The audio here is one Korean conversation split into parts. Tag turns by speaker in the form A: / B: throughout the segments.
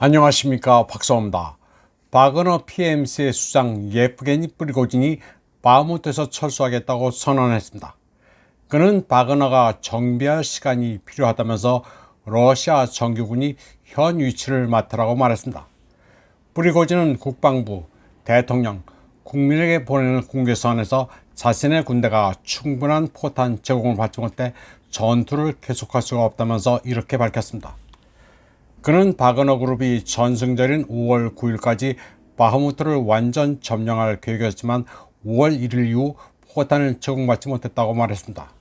A: 안녕하십니까 박사입니다. 바그너 PMC의 수장 예프게니 프리고진이 바무트에서 철수하겠다고 선언했습니다. 그는 바그너가 정비할 시간이 필요하다면서 러시아 정규군이 현 위치를 맡으라고 말했습니다. 프리고진은 국방부, 대통령, 국민에게 보내는 공개서안에서 자신의 군대가 충분한 포탄 제공을 받지 못해 전투를 계속할 수가 없다면서 이렇게 밝혔습니다. 그는 바그너 그룹이 전승절인 5월 9일까지 바흐무트를 완전 점령할 계획이었지만 5월 1일 이후 포탄을 제공받지 못했다고 말했습니다.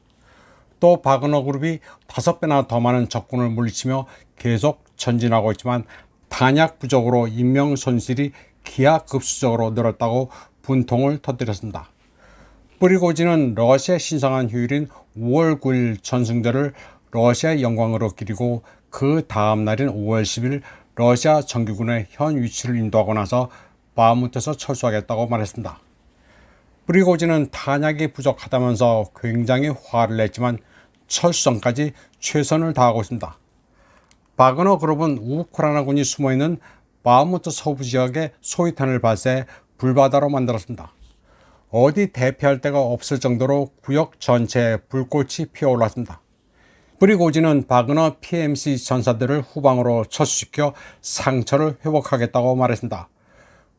A: 또 바그너 그룹이 다섯 배나 더 많은 적군을 물리치며 계속 전진하고 있지만 탄약 부족으로 인명 손실이 기하급수적으로 늘었다고 분통을 터뜨렸습니다. 프리고진은 러시아 신성한 휴일인 5월 9일 전승절을 러시아의 영광으로 기리고 그 다음 날인 5월 10일 러시아 정규군의 현 위치를 인도하고 나서 바무트에서 철수하겠다고 말했습니다. 프리고진은 탄약이 부족하다면서 굉장히 화를 냈지만 철수전까지 최선을 다하고 있습니다. 바그너 그룹은 우크라이나군이 숨어있는 바무트 서부 지역에 소위탄을 발사해 불바다로 만들었습니다. 어디 대피할 데가 없을 정도로 구역 전체에 불꽃이 피어올랐습니다. 프리고진은 바그너 PMC 전사들을 후방으로 철수시켜 상처를 회복하겠다고 말했습니다.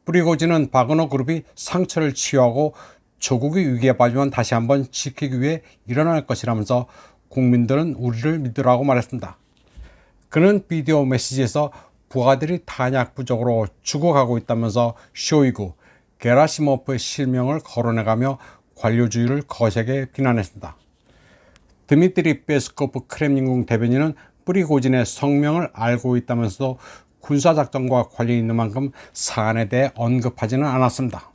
A: 프리고진은 바그너 그룹이 상처를 치유하고 조국이 위기에 빠지면 다시 한번 지키기 위해 일어날 것이라면서 국민들은 우리를 믿으라고 말했습니다. 그는 비디오 메시지에서 부하들이 탄약 부족으로 죽어가고 있다면서 쇼이구, 게라시모프의 실명을 거론해가며 관료주의를 거세게 비난했습니다. 드미트리 페스코프 크렘린궁 대변인은 프리고진의 성명을 알고 있다면서도 군사작전과 관련이 있는 만큼 사안에 대해 언급하지는 않았습니다.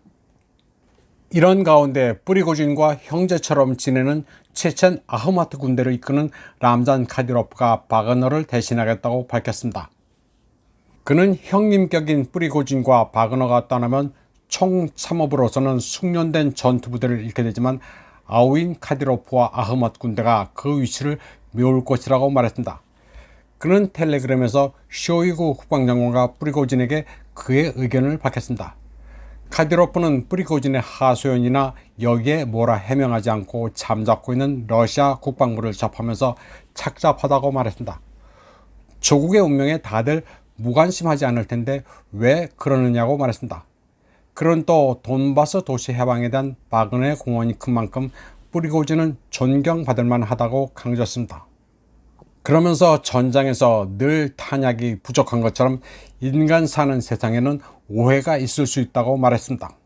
A: 이런 가운데 프리고진과 형제처럼 지내는 체첸 아흐마트 군대를 이끄는 람잔 카디로프가 바그너를 대신하겠다고 밝혔습니다. 그는 형님격인 프리고진과 바그너가 떠나면 총참모부로서는 숙련된 전투부대를 잃게 되지만 아우인 카디로프와 아흐맛 군대가 그 위치를 메울 것이라고 말했습니다. 그는 텔레그램에서 쇼이구 국방장관과 프리고진에게 그의 의견을 밝혔습니다. 카디로프는 프리고진의 하소연이나 여기에 뭐라 해명하지 않고 잠자코 있는 러시아 국방부를 접하면서 착잡하다고 말했습니다. 조국의 운명에 다들 무관심하지 않을 텐데 왜 그러느냐고 말했습니다. 그런 또 돈바스 도시 해방에 대한 바그네 공헌이 큰 만큼 프리고진은 존경받을 만하다고 강조했습니다. 그러면서 전장에서 늘 탄약이 부족한 것처럼 인간 사는 세상에는 오해가 있을 수 있다고 말했습니다.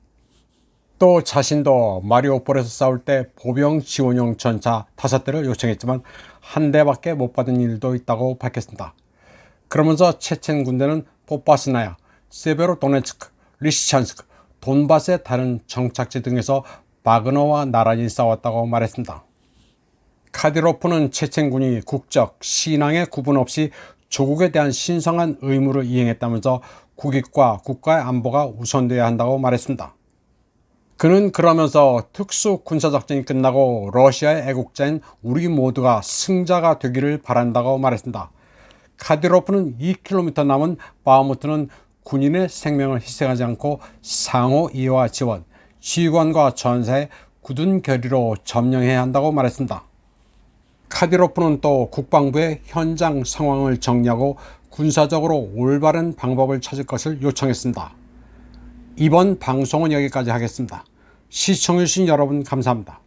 A: 또 자신도 마리오폴에서 싸울 때 보병 지원용 전차 다섯 대를 요청했지만 한 대밖에 못 받은 일도 있다고 밝혔습니다. 그러면서 체첸 군대는 포파스나야, 세베로도네츠크, 리시찬스크, 돈바스의 다른 정착지 등에서 바그너와 나란히 싸웠다고 말했습니다. 카디로프는 체첸군이 국적, 신앙의 구분 없이 조국에 대한 신성한 의무를 이행했다면서 국익과 국가의 안보가 우선돼야 한다고 말했습니다. 그는 그러면서 특수 군사작전이 끝나고 러시아의 애국자인 우리 모두가 승자가 되기를 바란다고 말했습니다. 카디로프는 2km 남은 바흐무트는 군인의 생명을 희생하지 않고 상호 이해와 지원, 지휘관과 전사의 굳은 결의로 점령해야 한다고 말했습니다. 카디로프는 또 국방부의 현장 상황을 정리하고 군사적으로 올바른 방법을 찾을 것을 요청했습니다. 이번 방송은 여기까지 하겠습니다. 시청해주신 여러분 감사합니다.